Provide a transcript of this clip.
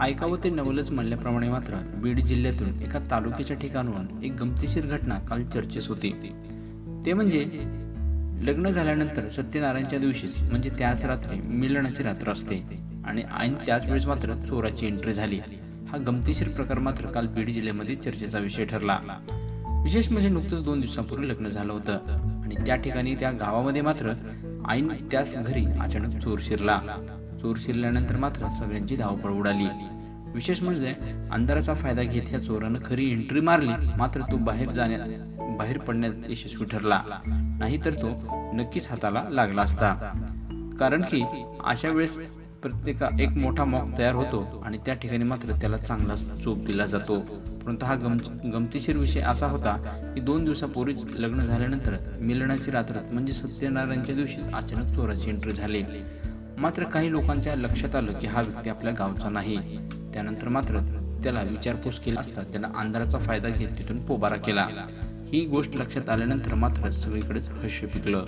ऐकावं ते नवलच म्हणल्याप्रमाणे मात्र बीड जिल्ह्यातून एका तालुक्याच्या ठिकाणाहून एक गमतीशीर घटना काल चर्चेस होती. ते म्हणजे लग्न झाल्यानंतर सत्यनारायणच्या दिवशीच म्हणजे त्याच रात्री मिलनाची रात्र असते आणि ऐन त्याच वेळेस मात्र चोराची एंट्री झाली. हा गमतीशीर प्रकार मात्र काल बीड जिल्ह्यामध्ये चर्चेचा विषय ठरला. विशेष म्हणजे नुकतंच दोन दिवसांपूर्वी लग्न झालं होतं आणि त्या ठिकाणी त्या गावामध्ये मात्र ऐन त्याच घरी अचानक चोर शिरला. चोर शिरल्यानंतर मात्र सगळ्यांची धावपळ उडाली. विशेष म्हणजे अंधाराचा फायदा घेत या चोरानं खरी एंट्री मारली मात्र तो बाहेर जाण्यात बाहेर पडण्यात यशस्वी ठरला. नाहीतर तो नक्कीच हाताला लागला असता. कारण की अशा वेळेस प्रत्येका एक मोठा मॉक तयार होतो आणि त्या ठिकाणी मात्र त्याला चांगलाच चोप दिला जातो. परंतु हा गम गमतीशीर विषय असा होता की दोन दिवसापूर्वीच लग्न झाल्यानंतर मिलनाची रात्र म्हणजे सत्यनारायणच्या दिवशी अचानक चोराची एंट्री झाली. मात्र काही लोकांच्या लक्षात आलं की हा व्यक्ती आपल्या गावचा नाही. त्यानंतर मात्र त्याला विचारपूस केली असता त्याला अंधाराचा फायदा घेत तिथून पोबारा केला. ही गोष्ट लक्षात आल्यानंतर मात्र सगळीकडेच हस्य पिकलं.